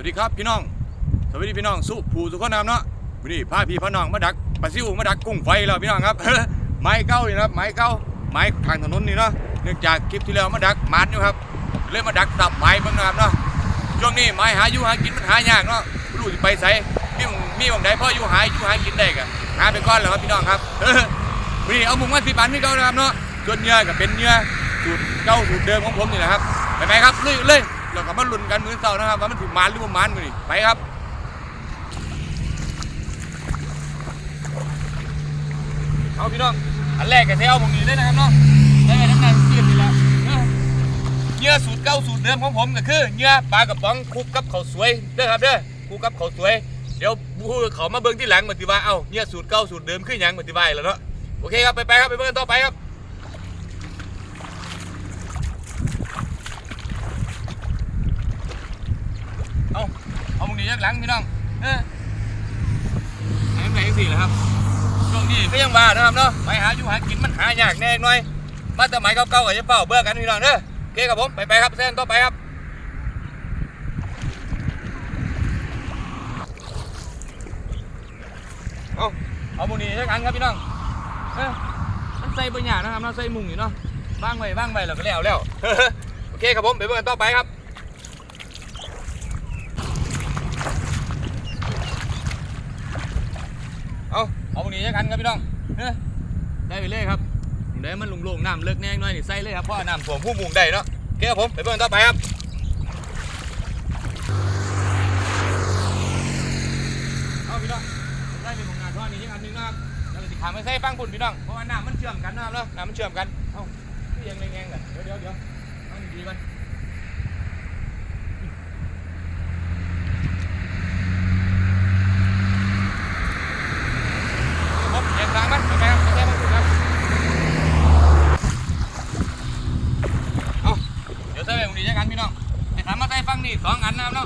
วัสดีครับพี่น้อง สวัสดีพี่น้องสุภูสุขนามเนาะวันนี้พาพี่พาน้องมาดักปลาซิวมาดักกุ้งไฟแล้วพี่น้องครับไม้เก้านี่นะครับไม้เก้าไม้ทางถนนนี่เนาะเนื่องจากคลิปที่แล้วมาดักมันอยู่ครับเลยมาดักตับไม้บ้างนะครับเนาะช่วงนี้ไม้หาอยู่หากินมันหายากเนาะไม่รู้จะไปใส่มีมีบางใดพ่ออยู่หาอยู่หากินได้กันหาไปก่อนแล้วครับพี่น้องครับวันนี้เอาหมุงมาสิบันที่เก่านะครับเนาะส่วนเนื้อก็เป็นเนื้อสูตรเก่าสูตรเดิมของผมนี่แหละครับไปไหมครับเลยเลย เราก็มาลุ้นกันมื้อเช้านะครับว่ามันถึงมันหรือว่ามันมือนี้ไปครับเอาพี่น้องอันแรกก็เทเอาผมนี้เลยนะครับเนาะได้ทั้งนั้นเกียนนี่และเออเนื้อสูตรเก่าสูตรเดิมของผมก็คือเนื้อปลากระป๋องคลุกกับข้าวสวยเด้อครับเด้อคลุกกับข้าวสวยเดี๋ยวผู้เขามาเบิ่งที่หลังมาติว่าเอ้าเนื้อสูตรเก่าสูตรเดิมคือหยังมาติว่าแล้วเนาะโอเคครับไปไปครับไปเบิ่งกันต่อไปครับเอาเอามึง นี้ยักหลังพี่น้อง เออไหนไหนสี่เหรอครับช่วงนี้ก็ยังว่านะครับเนาะไปหาอยู่หากินมันหายากแน่หน่อย มาแต่ไหมเก่าๆก็จะเฝ้าเบื่อกันพี่น้องเด้อโอเคครับผม ไปไปครับเส้นต่อไปครับเอาเอาหมูนี่ใช้กันครับพี่น้องเอ้ยมันใส่บางอย่างนะครับเนาะใส่มุงอยู่เนาะบ้างไว้บ้างไว้แล้วก็แล้วแล้วโอเคครับผมไปเบิ่งกันต่อไปครับ เอาเอาหมูนี่ใช้กันครับพี่น้องเอ้ยได้ไปเลยครับได้มันลงๆน้ำเลิกแน่หน่อยนี่ใส่เลยครับเพราะน้ำท่วมผู้มุงได้เนาะโอเคครับผมไปเบิ่งกันต่อไปครับเอาพี่น้องได้เป็นผลงานท่อนี้อีกอันนึงนะครับแล้วก็สิขามไม่ใส่ฟังพุ่นพี่น้องเพราะว่าน้ำมันเชื่อมกันนะครับเนาะน้ำมันเชื่อมกันเอ้าพี่ยังแรงๆกันเดี๋ยวเดี๋ยวเดี๋ยวเอาดีๆกันผมเอียงทางมันไปครับไม่ใช่ฟังพุ่นครับ เอาเดี๋ยวใส่ไปตรงนี้ใช่กันพี่น้องไอ้สามมาใส่ฟังนี่สองอันนะครับเน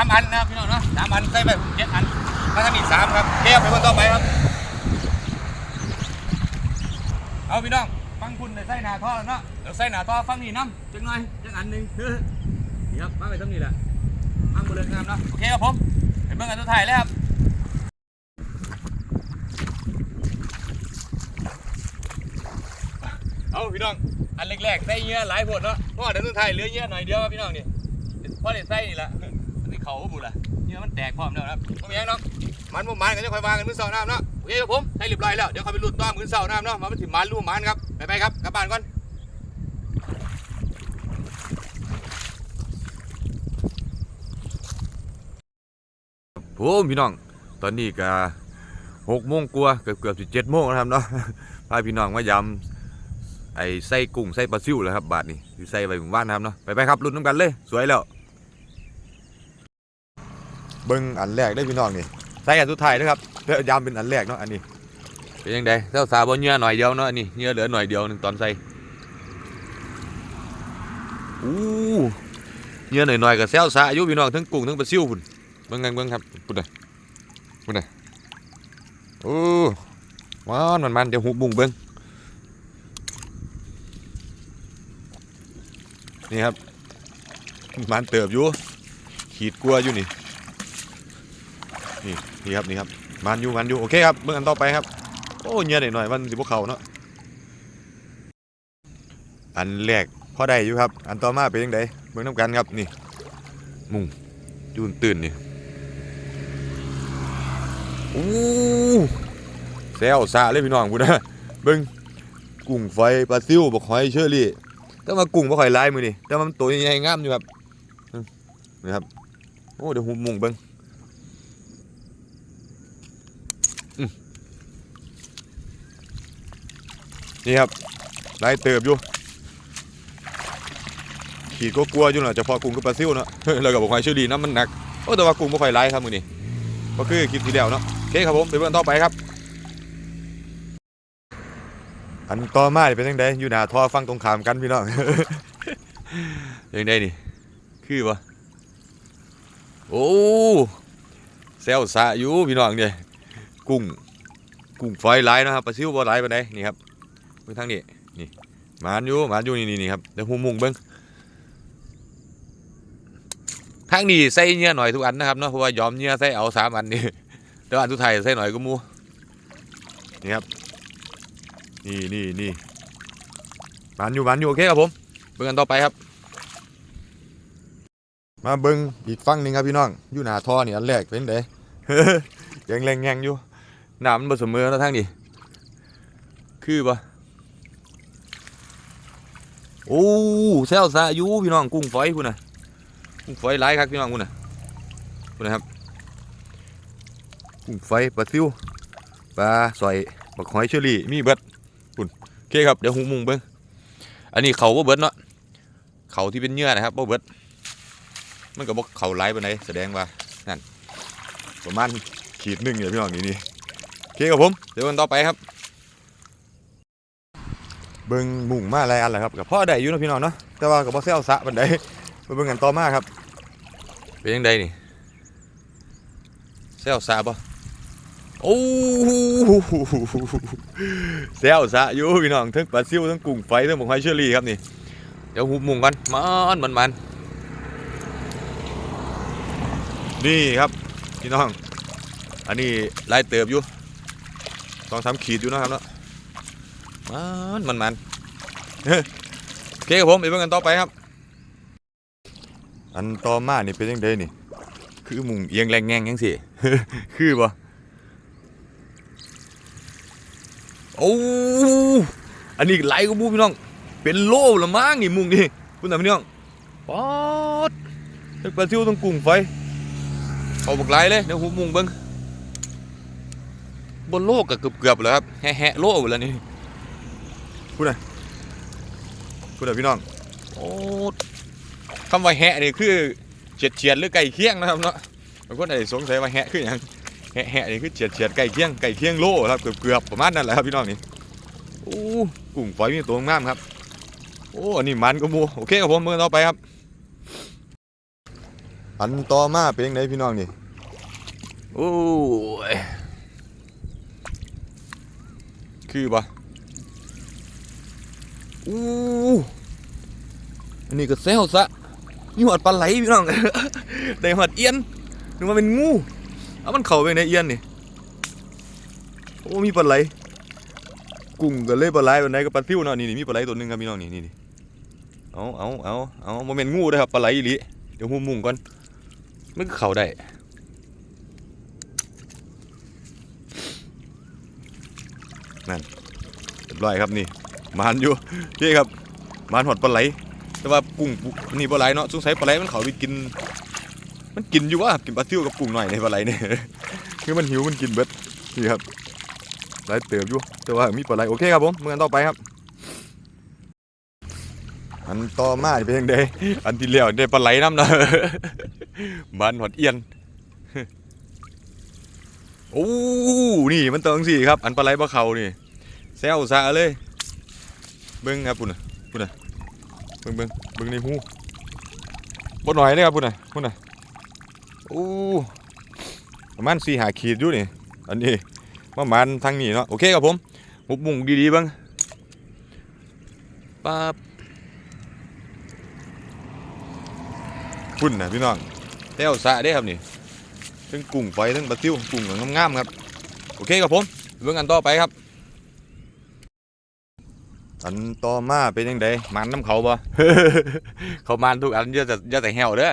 าะเอ้ยสามอันนะครับพี่น้องเนาะสามอันใส่ไปเจ็ดอันมาทางนี้สามครับเทียบไปบนต่อไปครับ เอาพี่น้องฟังคุณได้ใส่หนาท่อแล้วเนาะเดี๋ยวใส่หนาท่อฟังนี่น้ำจังหน่อยจังอันหนึ่งนี่ครับมาไปทางนี้แหละฟังบนเรืองามเนาะโอเคครับผมไปเบิ่งกันตัวถ่ายเลยครับเอาพี่น้องอันแรกๆใส่เงี้ยหลายผดเนาะเพราะว่าเดี๋ยวสุดท้ายเหลือเงี้ยหน่อยเดียวครับพี่น้องนี่เพราะเด็ดใส่นี่แหละ เขาบุญละเงี้ยมันแตกพร้อมแล้วนะครับไม่มีหยังเนาะมันบ่มันกันจะคอยวางกันมื้อเสาร์น้ำเนาะโอเคครับผมให้เรียบร้อยแล้วเดี๋ยวเขาไปลุ้นต้อมื้อเสาร์น้ำเนาะมามันถึงมันรู้มันครับไปไปๆครับกลับบ้านก่อนโอ้พี่น้อง ตอนนี้ก็หกโมงกว่าเกือบเกือบสิเจ็ดโมงนะครับเนาะ พาพี่น้องมายำไอ้ไส้กุ้งไส้ปลาซิวเลยครับบาทนี่ที่ใส่ไว้หมู่บ้านนะครับเนาะ ไปไปครับรุ่นน้ำกันเลย สวยแล้ว เบิ้งอันแรกได้พี่น้องนี่ใส่อันสุดท้ายนะครับเดี๋ยวยำเป็นอันแรกเนาะอันนี้เป็นยังไงเจ้าสาวบนเนื้อหน่อยเดียวเนาะอันนี้เนื้อเหลือหน่อยเดียวหนึ่งตอนใส่อู้เนื้อหน่อยๆกับเซลซาอายุพี่น้องทั้งกุ้งทั้งปลาซิวพุ่นเบิ้งกันเบิ้งครับพุ่นเลยพุ่นเลยโอ้มันมันมันเดี๋ยวหุบบุ้งเบิ้งนี่ครับมันเติบอยู่ขีดกลัวอยู่นี่ นี่นี่ครับนี่ครับมันอยู่มันอยู่โอเคครับเมื่ออันต่อไปครับโอ้เงี้ยหน่อยๆมันสิพวกเขาเนาะอันแรกพอได้อยู่ครับ อันต่อมาเป็นยังไงเบิ่งน้ำกันครับนี่มุงจูนตื่นนี่โอ้แซวซาเลยพี่น้องพูนะเบิ่งกุ้งไฟปลาซิวบักหอยเชอรี่แต่ว่ากุ้งบ่ค่อยลายมือนี่แต่ว่ามันตัวใหญ่ๆงามอยู่ครับนี่ครับโอ้เดี๋ยวหุบมุงเบิ่งอืม นี่ครับไลายเติบอยู่ ขีดก็กลัวอยู่เนาะเฉพาะกุ้งกับปลาซิวเนาะแล้วก็บอกให้ชื่อดีน้ำมันหนักโอ้แต่ว่ากุ้งบ่ค่อยลายครับมือนี่ก็คือคลิปที่แล้วเนาะโอเคครับผมไปเบิ่งต่อไปครับ อันต่อมาเป็นยังไงอยู่หน้าท่อฟังตรงขามกันพี่น้องยังไงนี่คือปะโอ้แซวสะอยู่พี่น้องเนี่ยกุ้งกุ้งฝอยหลายนะครับปลาซิวบ่หลายปานใดนี่ครับ บิ่งทางนี้นี่มานอยู่มานอยู่นี่นี่ครับเดี๋ยวหูมุงเบิ่งทางนี้ใส่เหยื่อหน่อยทุกอันนะครับเนาะเพราะว่ายอมเหยื่อใส่เอาสามอันนี่แต่ว่าอันทุกไทยใส่หน่อยก็มูนี่ครับนี่นี่นี่มันอยู่มันอยู่โอเคครับผมเบิ่งกันต่อไปครับ มาเบิ่งอีกฝั่งหนึ่งครับพี่น้องอยู่หน้าท่อนี่อันแรกเป็นไดยังแรงแงงอยู่น้ำมันบ่เสมอแล้วทางนี้คือปะ โอ้แซวซาอยู่พี่น้องกุ้งฝอยพุ่นนะกุ้งฝอยหลายครับพี่น้องพุ่นนะพุ่นนะครับ กุ้งฝอยปลาซิวปลาสอยบักหอยเชอรี่มีเบิดพุ่นโอเคครับเดี๋ยวหูมุงเบิ่งอันนี้เขาบ่เบิดเนาะเขาที่เป็นเหยื่อนะครับบ่เบิดมันก็บ่เขาหลายปานแสดงว่านั่นประมาณขีดหนึงเนี่ยพี่น้องนี่นี่โอเคครับผมเดี๋ยวกันต่อไปครับ เบิ่งมุ่งมาหลายอันแหละครับกับพ่อได้อยู่นะพี่น้องเนาะแต่ว่ากับพ่อเซลสะบันไดไปเบิ่งกันต่อมาครับ เป็นยังไงนี่เซลสะบ่โอ้เซลสะอยู่พี่น้องทั้งปลาซิวทั้งกุ้งไฟทั้งหมกไฟเชอรี่ครับนี่เดี๋ยวหุบมุงกันมันมันมันนี่ครับพี่น้อง อันนี้ลายเติบอยู่สองสามขีดอยู่นะครับเนาะ มันมันมันโอเคครับผมไปเบิ่งกันต่อไปครับ อันต่อมานี่เป็นยังไงนี่ คือมุงเอียงแรงแงงยังสิคือบ่โอ้อันนี้ไหลก็บูพี่น้อง เป็นโลละมั้งนี่มุงนี่คุณตาพี่น้องป๊อดปลาซิวทั้งกุ้งไฟเอาบักไหลเลยเดี๋ยวหูมุงเบิ่งบนโลกก็เกือบๆแล้วครับแฮะๆโลไปแล้วนี่ พูดหน่อยพี่น้องโอ้คำว่าแหะนี่คือเฉียดเฉียดหรือไก่เคียงนะครับเนาะบางคนอาจจะสงสัยว่าแหะคืออย่างแหะแหะนี่คือเฉียดเฉียดไก่เคียงไก่เคียงโลครับเกือบเกือบประมาณนั้นแหละครับพี่น้องนี่โอ้กุ้งฝอยมีตัวงามครับโอ้อันนี้มันก็มูโอเคครับผมเมื่อต่อไปครับ อันต่อมาเป็นยังไงพี่น้องนี่โอ้ยคือปะ อู้อันนี้ก็เซลซะมีหอดปลาไหลพี่น้องได้หอดเอียนนึกว่าเป็นงูเอามันเข่าไปในเอียนนี่โอ้มีปลาไหลกุ้งก็เลยปลาไหลวันไหนก็ปลาซิวเนาะนี่นี่มีปลาไหลตัวหนึงครับพี่น้องนี่นี่เอาเอาเอาเอาโมเมนต์งูนะครับปลาไหลอีหลีเดี๋ยวหุมมุงก่อนมันก็เข่าได้นั่นเรียบร้อยครับนี่ มานอยู่เจ๊ครับมานหอดปลาไหล แต่ว่ากุ้งนี่ปลาไหลเนาะสงสัยปลาไหลมันเขาไปกิน มันกินอยู่ว่ากินปลาซิวกับกุ้งหน่อยในปลาไหลเนี่ยคือมันหิวมันกินเบิดนี่ครับไหลเติบอยู่แต่ว่ามีปลาไหลโอเคครับผมเมื่อกันต่อไปครับ อันต่อมาเป็นยังไงอันที่แล้วได้ปลาไหลน้ำนะมานหอดเอียนโอ้ นี่มันเติงสิครับ อันปลาไหลปลาเขานี่แซวซะเลย เบิ้งครับปุ่นน่ะปุ่นน่ะเบิ้งเบิ้งเบิ้งในหูบ่หน่อยเลยครับปุ่นน่ะปุ่นน่ะโอ้ประมาณสี่หาขีดอยู่นี่อันนี้ประมาณทางนี้เนาะโอเคครับผมหุบมุงดีๆบ้างปั๊บปุ่นนะพี่น้องแซวซะเด้ครับนี่ทั้งกุ้งไฟทั้งปลาซิวกุ้งงามๆครับ โอเคครับผมเบิ่องกันต่อไปครับ อันต่อมาเป็นยังไงมันน้ำเขาบ่ เขามันทุกอันเยอะแต่เยอะแต่แหวเด้อ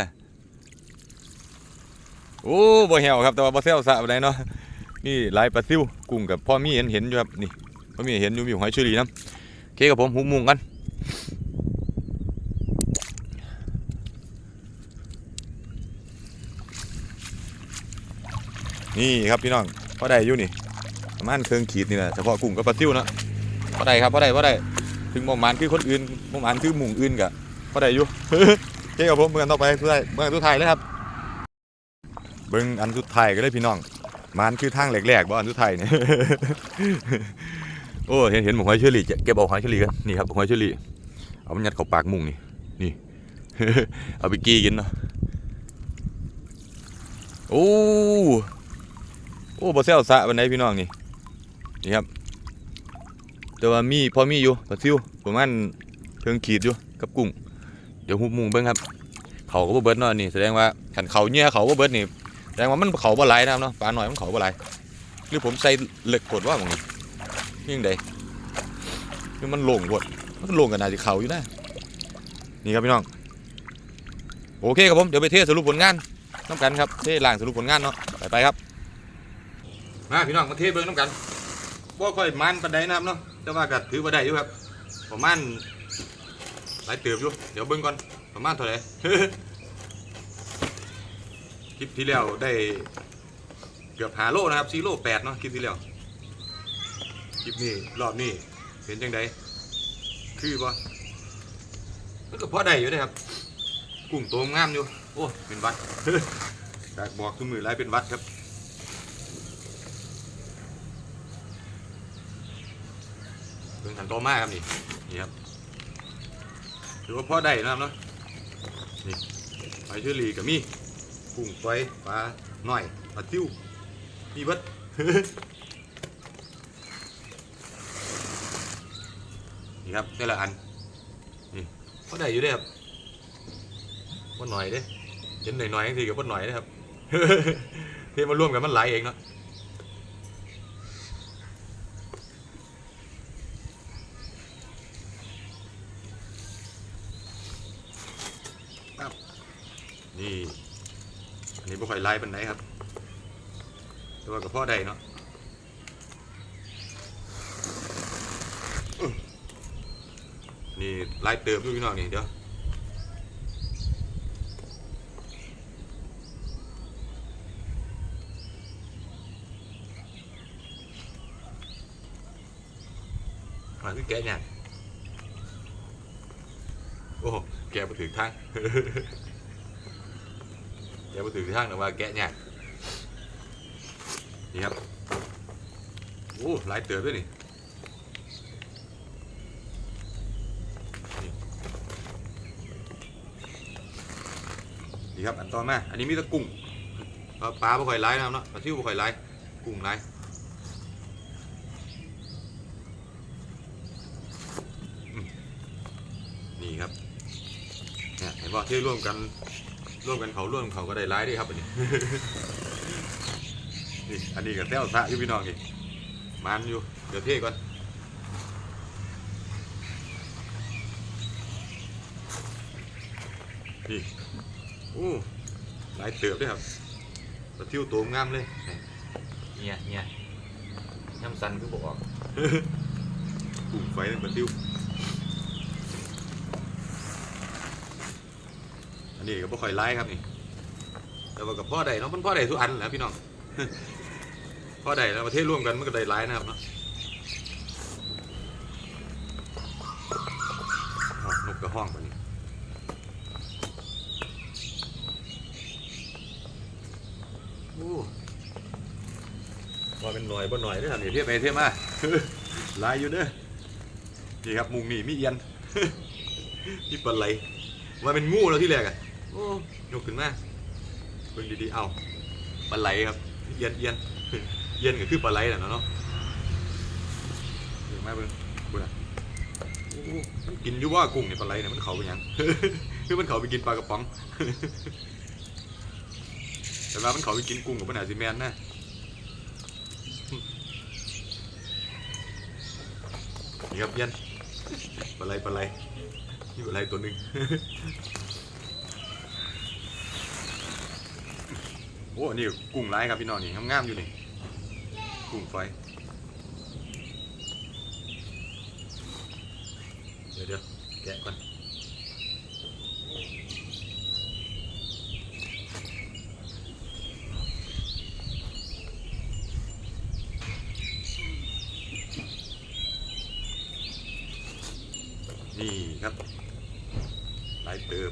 โอ้บ่แหวครับแต่ว่าบ่เซลสะบ่ได้เนาะนี่ลายปลาซิวกุ้งกับพ่อมีเห็นเห็นอยู่ครับนี่พ่อมีเห็นอยู่มีหอยเชอรี่น้ำเคกับผมหุบมุงกันนี่ครับพี่น้องพ่อได้อยู่นี่ประมาณเครื่องขีดนี่แหละเฉพาะกุ้งกับปลาซิวเนาะพ่อได้ครับพ่อได้พอได้ ถึงบ่หมานคือคนอื่นบ่หมานคือหมู่อื่นกะก็ได้อยู่โอเคครับผมเบิ่งอันต่อไปสุดท้ายเบิ่งอันสุดท้ายเลยครับเบิ่งอันสุดท้ายก็เลยพี่น้องมานคือทางแหลกๆบ่อันสุดท้ายเนี่ยโอ้เห็นเห็นหมูหอยเชอรี่จะเก็บเอาหอยเชอรี่กันนี่ครับหอยเชอรี่เอามันยัดเข้าปากมุงนี่นี่ เอาไปกี้กินเนาะโอ้โอ้บ่แซวสะบันไดพี่น้องนี่นี่ครับ แต่ว่ามีพอมีอยู่ปลาซิวประมาณเทิงขีดอยู่กับกุ้ง เดี๋ยวหุบมุงเบิ่งครับ เขาเขาก็บ่เบิดเนาะนี่แสดงว่าขันเขาเงี้ยเขาบ่เบิดนี่แสดงว่ามันเขาบ่หลนะครับเนาะปลาหน่อยมันเขาบ่หลหรือผมใส่เหล็กกดว่ามึงนี่ยังไงคือมันลงหมดมันลงกันนาสิเขาอยู่นะนี่ครับพี่น้องโอเคครับผมเดี๋ยวไปเทสรุปผลงานน้ำกันครับเทล่างสรุปผลงานเนาะไปไปครับมาพี่น้องมาเทเบิ้งน้ำกันบ่ค่อยมันปานใดนะครับเนาะ แต่ว่าก็ถือว่าได้อยู่ครับ ประมาณหลายเติบอยู่ เดี๋ยวเบิ้งก่อน ประมาณเท่าไหร่ คลิปที่แล้วได้เกือบหาโลนะครับซีโลแปดเนาะคลิปที่แล้วคลิปนี้รอบนี้เป็นจังไดคือปะมันก็พอได้อยู่นะครับ กุ้งโตงามอยู่ โอ้ เป็นวัดจากบอกทุกมือไรเป็นวัดครับเป็ นขันโตมากครับนี่นี่ครับถือว่าพอได้นะครับเนาะนี่ไปชื่อลีกับมีกุ้งไฟปลาหน่อยปลาติ้วมีเบิดนี่ครับแต่ละอันนี่ก็ได้อยู่ด้ครับว่าหน่อยเด้เห็นหน่อยหน่อยๆทีกับว่าหน่อยนะครับที่มาร่วมกันมันหลายเองเนาะ ครับ นี่ อันนี้บ่ค่อยไล่ปันไหนครับ แต่ว่ากับพ่อใดเนาะนี่ไล่เติมด้วยพี่น้องนี่เดี๋ยวมาคือแกะเนี่ยโอ้ แกมาถึงทางแกมาถึงทางแต่ว่าแกะเนี่ยนี่ครับโอ้หลายเติบด้วยนี่นี่ครับอันต่อมาอันนี้มีตะกุ้งปลาปลาบ่ค่อยไล่นะครับเนาะปลาทิวบ่ค่อยไล่กุ้งไล่อืมนี่ครับ เนี่ยเห็นป่ะที่ร่วมกันร่วมกันเขาร่วมเขาก็ได้ไล่ด้วยครับอันนี้ นี่อันนี้กับแต้วสะอยู่พี่น้องนี่มันอยู่เดี๋ยวเทก่อนนี่โอ้หลายเติบด้วยครับปลาทิวตัวงามเลยเนี่ยเนี่ยน้ำสันคือบอกออกกุ้งไฟนั่นปลาทิว นนี้ก็บ่ค่อยไล่ครับนี่แต่ว่ากับพ่อใดเนาะมันพ่อใดทุกอันแหล้วพี่น้องพ่อใดแล้วประเทศร่วมกันมันก็ได้ร้ายนะครับเนาะนกกระห้องไปนี่โอ้ว่าเป็นหน่อยบ่หน่อยเด้อครับนี่เทียบไปเทียบมาลายอยู่เด้อนี่ครับมุงนี่มีเอียนนี่ปลาไหลว่าเป็นงูแล้วที่แรกอะ โอ้ยกขึ้นมาเบิ่งดีๆเอาปลาไหลครับเอียนเอียนเอียนก็คือปลาไหลน่ะเนาะเบิ่งมาเบิ่งคุณอะโอ้มันกินยู่ว่ากุ้งเนี่ยปลาไหลเนี่ยมันเขาไปยังคือมันเขาไปกินปลากระป๋องแต่ว่ามันเขาไปกินกุ้งกับปัญหาซีแมนนะนี่ครับเอียนปลาไหลปลาไหลนี่ปลาไหลตัวหนึ่ง โอ้ นี่กุ้งร้ายครับพี่น้องนี่งามๆอยู่นี่ กุ้งไฟ เดี๋ยวเดี๋ยวแกะก่อนนี่ครับหลายเติบ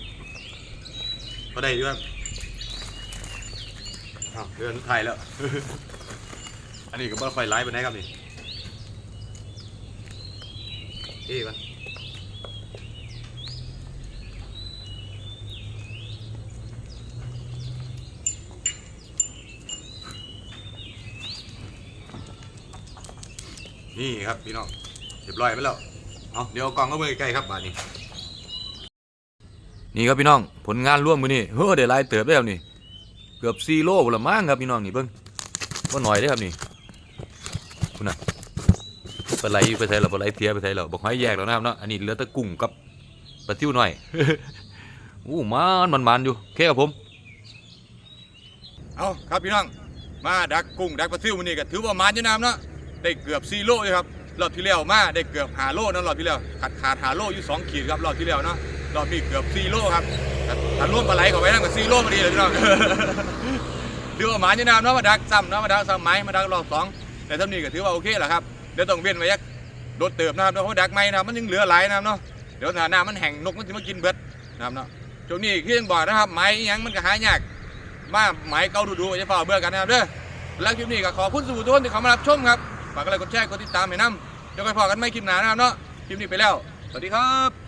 ก็ได้ด้วย อ้าวเดือนสุดท้ายแล้ว อันนี้ก็บ่ค่อยไลฟ์ไปไหนครับนี่เอ้กันนี่ครับพี่น้องเรียบร้อยไปแล้ว เอาเดี๋ยวกล่องเข้าไปใกล้ครับบาดนี้ นี่ครับพี่น้องผลงานร่วมมือนี่เฮ้อเดี๋ยวลายเติบได้ครับนี่ กือบซีโร่ละมั้งครับพี่น้องนี่เบิ้งว่าหน่อยได้ครับนี่คุณน่ะปลาไหลไปใส่หรอปลาไหลเสียไปใส่หรอบอกให้แยกแล้วนะครับเนาะอันนี้เหลือแต่กุ้งกับปลาซิวหน่อยอู้มันมันมันอยู่โอเครับผม เอาครับพี่น้องมาดักกุ้งดักปลาซิวมันนี่ก็ถือว่ามันอยู่น้ำเนาะได้เกือบซีโร่เลยครับรอบที่แล้วมาได้เกือบหาโลนะรอบที่แล้วขาดขาดหาโลอยู่สองขีดครับรอบที่แล้วเนาะ รอบนี้เกือบซีโร่ครับถ้าถ้ารวมปลาไหลเข้าไปนั่นก็ซีโร่พอดีเลยพี่น้องถือว่าหมาอยู่น้ำเนาะมาดักซ้ำเนาะมาดักซ้ำไม้มาดักรอบสองแต่ท่านี้ก็ถือว่าโอเคแหละครับเดี๋ยวต้องเว้นไว้ยักโดดเติบนะครับเนาะเพราะดักไม้นะมันยังเหลือหลายนะเนาะเดี๋ยวถ้าน้ำมันแห้งนกมันจะมากินเบิดนะครับเนาะช่วงนี้คือยังบอนะครับไม้ยังมันก็หายากมาหมายเก่าดูๆอย่าฝ่าเบื่อกันนะครับเด้อแล้วคลิปนี้ก็ขอคุณสู่ทุกคนที่เขามารับชมครับฝากกดไลค์กดแชร์กดติดตามให้น้ำเดี๋ยวไปพอกันไม่คลิปหนานะครับเนาะคลิปนี้ไปแล้ว สวัสดีครับ